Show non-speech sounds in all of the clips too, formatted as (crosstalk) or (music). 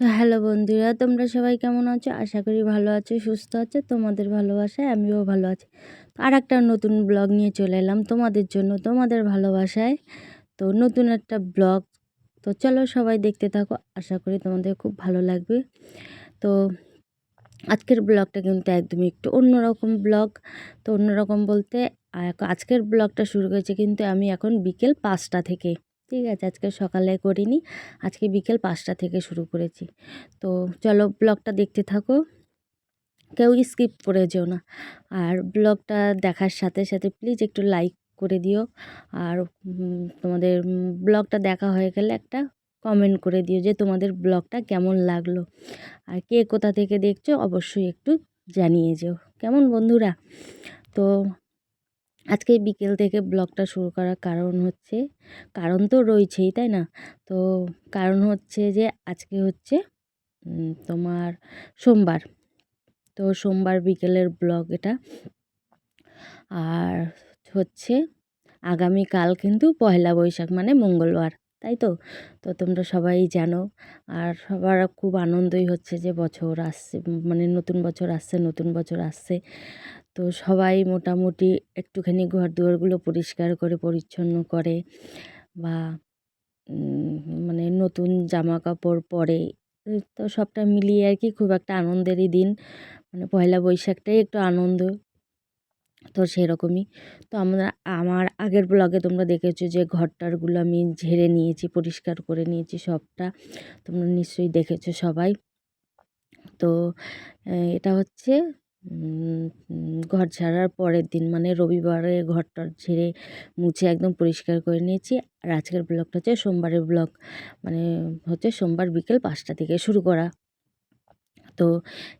তো হ্যালো বন্ধুরা, তোমরা সবাই কেমন আছো? আশা করি ভালো আছো, সুস্থ আছো, তোমাদের ভালোবাসায় আমিও ভালো আছি। আর একটা নতুন ব্লগ নিয়ে চলে এলাম তোমাদের জন্য, তোমাদের ভালোবাসায়। তো নতুন একটা ব্লগ। তো চলো সবাই দেখতে থাকো, আশা করি তোমাদের খুব ভালো লাগবে। তো আজকের ব্লগটা কিন্তু একদমই একটু অন্যরকম ব্লগ। তো অন্যরকম বলতে আজকের ব্লগটা শুরু হয়েছে কিন্তু আমি এখন বিকেল পাঁচটা থেকে। ঠিক আছে, আজকে সকালে করিনি, আজকে বিকেল পাঁচটা থেকে শুরু করেছি। তো চলো ব্লগটা দেখতে থাকো, কেউ স্কিপ করে যেও না। আর ব্লগটা দেখার সাথে সাথে প্লিজ একটু লাইক করে দিও, আর তোমাদের ব্লগটা দেখা হয়ে গেলে একটা কমেন্ট করে দিও যে তোমাদের ব্লগটা কেমন লাগল। আর কে কোথা থেকে দেখছ অবশ্যই একটু জানিয়ে যেও। কেমন বন্ধুরা? তো আজকে বিকেল থেকে ব্লগটা শুরু করার কারণ হচ্ছে, কারণ তো রয়েছেই, তাই না? তো কারণ হচ্ছে যে আজকে হচ্ছে তোমার সোমবার। তো সোমবার বিকেলের ব্লগ এটা। আর হচ্ছে আগামীকাল কিন্তু পয়লা বৈশাখ মানে মঙ্গলবার, তাই তো? তো তোমরা সবাই জানো। আর সবার খুব আনন্দই হচ্ছে যে বছর আসছে মানে নতুন বছর আসছে, নতুন বছর আসছে। তো সবাই মোটামুটি একটুখানি ঘর দুয়ারগুলো পরিষ্কার করে, পরিচ্ছন্ন করে বা মানে নতুন জামা কাপড় পরে তো সবটা মিলিয়ে আর কি খুব একটা আনন্দেরই দিন। মানে পয়লা বৈশাখটাই একটু আনন্দ তো সেরকমই। তো আমরা, আমার আগের ব্লগে তোমরা দেখেছ যে ঘরটারগুলো আমি ঝেড়ে নিয়েছি, পরিষ্কার করে নিয়েছি সবটা। তোমরা নিশ্চয়ই দেখেছ সবাই। তো এটা হচ্ছে ঘর ঝাড়ার পরের দিন মানে রবিবারে ঘরটা ঝেড়ে মুছে একদম পরিষ্কার করে নিয়েছি। আর আজকের ব্লগটা হচ্ছে সোমবারের ব্লগ মানে হচ্ছে সোমবার বিকেল পাঁচটা থেকে শুরু করা। তো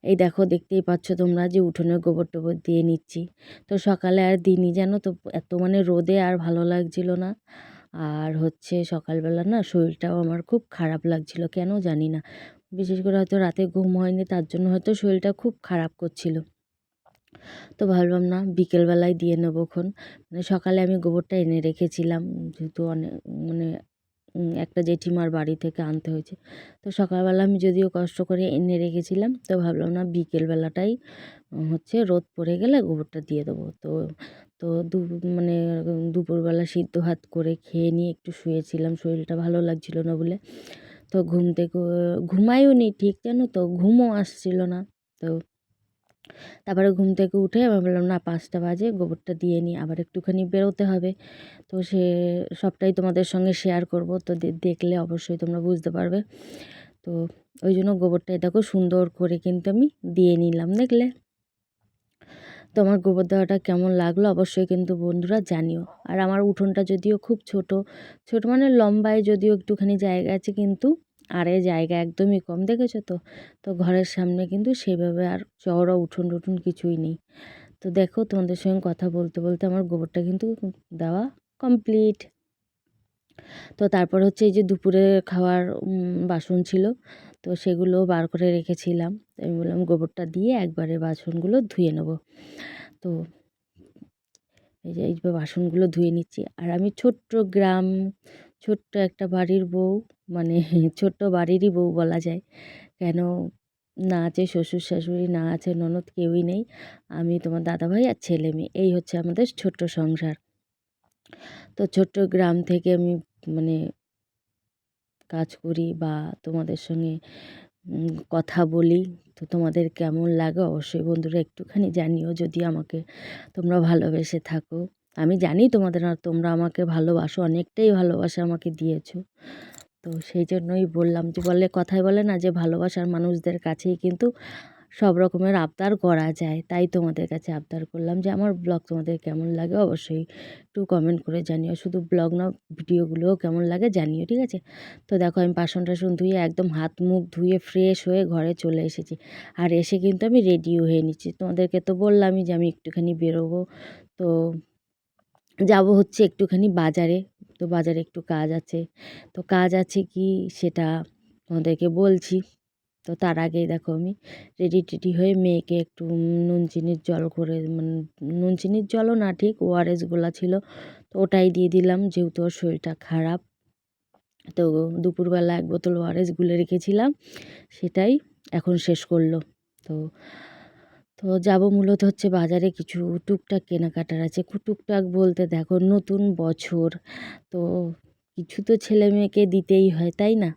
এই দেখো, দেখতেই পাচ্ছ তোমরা যে উঠোনে গোবর টোবর দিয়ে নিচ্ছি। তো সকালে আর দিনই জানো তো, এত মানে রোদে আর ভালো লাগছিল না। আর হচ্ছে সকালবেলা না শরীরটাও আমার খুব খারাপ লাগছিল, কেন জানি না। বিশেষ করে হয়তো রাতে ঘুম হয়নি, তার জন্য হয়তো শরীরটা খুব খারাপ করছিল। তো ভাবলাম না, বিকেলবেলায় দিয়ে নেব খন মানে সকালে আমি গোবরটা এনে রেখেছিলাম, যেহেতু অনেক মানে একটা জেঠিমার বাড়ি থেকে আনতে হয়েছে। তো সকালবেলা আমি যদিও কষ্ট করে এনে রেখেছিলাম, তো ভাবলাম না বিকেলবেলাটাই হচ্ছে রোদ পড়ে গেলে গোবরটা দিয়ে দেবো। তো তো দু মানে দুপুরবেলা সিদ্ধ ভাত করে খেয়ে নিয়ে একটু শুয়েছিলাম, শরীরটা ভালো লাগছিল না বলে। তো ঘুম থেকে ঘুমাইও নি ঠিক জানো তো, ঘুমও আসছিল না। তো তারপরে ঘুম থেকে উঠে আমি বললাম না, পাঁচটা বাজে, গোবরটা দিয়ে নিই, আবার একটুখানি বেরোতে হবে। তো সে সবটাই তোমাদের সঙ্গে শেয়ার করব। তো দেখলে অবশ্যই তোমরা বুঝতে পারবে। তো ওই জন্য গোবরটা দেখো সুন্দর করে কিন্তু আমি দিয়ে নিলাম, দেখলে? তো আমার গোবর দেওয়াটা কেমন লাগল অবশ্যই কিন্তু বন্ধুরা জানিও। আর আমার উঠোনটা যদিও খুব ছোট ছোট মানে লম্বায় যদিও একটুখানি জায়গা আছে কিন্তু আর এই জায়গা একদমই কম, দেখেছ তো? তো ঘরের সামনে কিন্তু সেভাবে আর চওড়া উঠোন টুঠুন কিছুই নেই। তো দেখো, তোমাদের সঙ্গে কথা বলতে বলতে আমার গোবরটা কিন্তু দেওয়া কমপ্লিট তো তারপর হচ্ছে এই যে দুপুরে খাওয়ার বাসন ছিল, তো সেগুলো বার করে রেখেছিলাম। আমি বললাম গোবরটা দিয়ে একবারে বাসনগুলো ধুয়ে নেব। তো এই যে এই বাসনগুলো ধুয়ে নিচ্ছি। আর আমি ছোট্ট গ্রাম ছোট্ট একটা বাড়ির বউ মানে (laughs) ছোট্ট বাড়িরই বউ বলা যায়। কেন না আছে শ্বশুর শাশুড়ি, না আছে ননদ, কেউই নেই। আমি তোমার দাদাভাই আর ছেলে মেয়ে, এই হচ্ছে আমাদের ছোট্ট সংসার। তো ছোট্ট গ্রাম থেকে আমি মানে কাজ করি বা তোমাদের সঙ্গে কথা বলি। তো তোমাদের কেমন লাগে অবশ্যই বন্ধুরা একটুখানি জানিও, যদি আমাকে তোমরা ভালোবেসে থাকো। আমি জানি তোমাদের আর তোমরা আমাকে ভালোবাসো, অনেকটাই ভালোবাসা আমাকে দিয়েছ। তো সেই জন্যই বললাম যে, বলে কথায় বলে না যে, ভালোবাসার মানুষদের কাছেই কিন্তু সব রকমের আবদার করা যায়। তাই তোমাদের কাছে আবদার করলাম যে, আমার ব্লগ তোমাদের কেমন লাগে অবশ্যই একটু কমেন্ট করে জানিও। শুধু ব্লগ না, ভিডিওগুলোও কেমন লাগে জানিও, ঠিক আছে? তো দেখো, আমি বাসন টাসন ধুয়ে একদম হাত মুখ ধুয়ে ফ্রেশ হয়ে ঘরে চলে এসেছি। আর এসে কিন্তু আমি রেডিও হয়ে নিচ্ছি। তোমাদেরকে তো বললামই যে, আমি একটুখানি বেরোবো। তো যাব হচ্ছে একটুখানি বাজারে। তো বাজারে একটু কাজ আছে। তো কাজ আছে কি সেটা তোমাদেরকে বলছি। তো তার আগেই দেখো আমি রেডি টেডি হয়ে মেয়েকে একটু নুন, চিনির জল করে মানে নুন, চিনির জলও না ঠিক ওআরএসগুলো ছিল। তো ওটাই দিয়ে দিলাম যেহেতু ওর শরীরটা খারাপ। তো দুপুরবেলা এক বোতল ওআরএস গুলে রেখেছিলাম। সেটাই এখন শেষ করল। তো তো যাব মূলত হচ্ছে বাজারে কিছু টুকটাক কেনাকাটার আছে। টুকটাক বলতে দেখো নতুন বছর, তো কিছু তো ছেলে মেয়েকে দিতেই হয়, তাই না?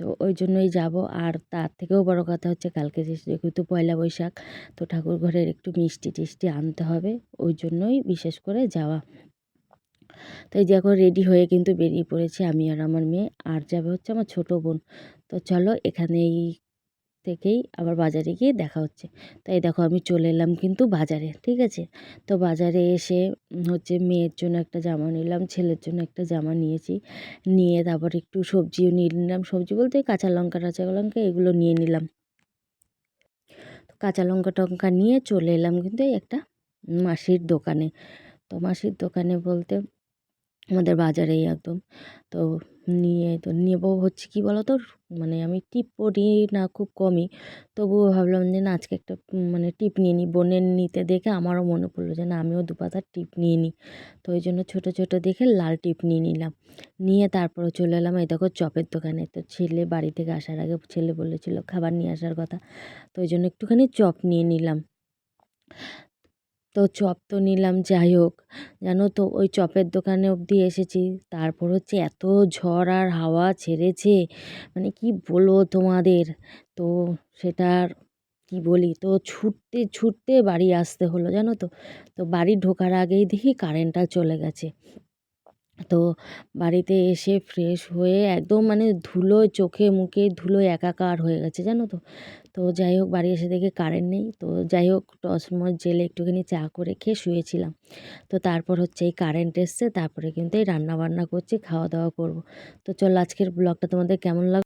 তো ওই জন্যই যাব। আর তার থেকেও বড় কথা হচ্ছে কালকে যেহেতু পয়লা বৈশাখ, তো ঠাকুর ঘরের একটু মিষ্টি টিষ্টি আনতে হবে, ওই জন্যই বিশেষ করে যাওয়া। তাই এখন রেডি হয়ে কিন্তু বেরিয়ে পড়েছি আমি আর আমার মেয়ে, আর যাবে হচ্ছে আমার ছোটো বোন। তো চলো এখানেই থেকেই আবার বাজারে গিয়ে দেখা হচ্ছে। তাই দেখো আমি চলে এলাম কিন্তু বাজারে, ঠিক আছে? তো বাজারে এসে হচ্ছে মেয়ের জন্য একটা জামা নিলাম, ছেলের জন্য একটা জামা নিয়েছি। নিয়ে তারপর একটু সবজিও নিয়ে নিলাম। সবজি বলতে কাঁচা লঙ্কা, টাচা লঙ্কা এগুলো নিয়ে নিলাম। তো কাঁচা লঙ্কা টঙ্কা নিয়ে চলে এলাম কিন্তু একটা মাসির দোকানে। তো মাসির দোকানে বলতে আমাদের বাজারেই একদম। তো নিয়ে, তো নেব হচ্ছে কী বলো তো মানে আমি টিপ পরি না খুব কমই। তবুও ভাবলাম যে না, আজকে একটা মানে টিপ নিয়ে নিই বোনের নিতে দেখে আমারও মনে পড়ল যে না, আমিও দু পাতার টিপ নিয়ে নিই তো ওই জন্য ছোটো ছোটো দেখে লাল টিপ নিয়ে নিলাম। নিয়ে তারপরে চলে এলাম, এই দেখো চপের দোকানে। তো ছেলে বাড়ি থেকে আসার আগে ছেলে বলেছিল, খাবার নিয়ে আসার কথা। তো ওই জন্য একটুখানি চপ নিয়ে নিলাম। তো চপ তো নিলাম, যাই হোক। জানো তো, ওই চপের দোকানে অবধি এসেছি। তারপর হচ্ছে এত ঝড় আর হাওয়া ছেড়েছে মানে কি বলব তোমাদের? তো সেটার কি বলি? তো ছুটতে ছুটতে বাড়ি আসতে হলো, জানো তো? তো বাড়ি ঢোকার আগেই দেখি কারেন্টটা চলে গেছে। তো বাড়িতে এসে ফ্রেশ হয়ে একদম মানে ধুলো চোখে মুখে ধুলো একাকার হয়ে গেছে, জানো তো? তো যাই হোক বাড়ি এসে দেখে কারেন্ট নেই। তো যাই হোক টস টসমস জেলে একটুখানি চা করে খেয়ে শুয়েছিলাম। তো তারপর হচ্ছে এই কারেন্ট এসছে, তারপরে কিন্তু এই রান্না বান্না করছি, খাওয়া দাওয়া করব। তো চল আজকের ব্লগটা তোমাদের কেমন লাগ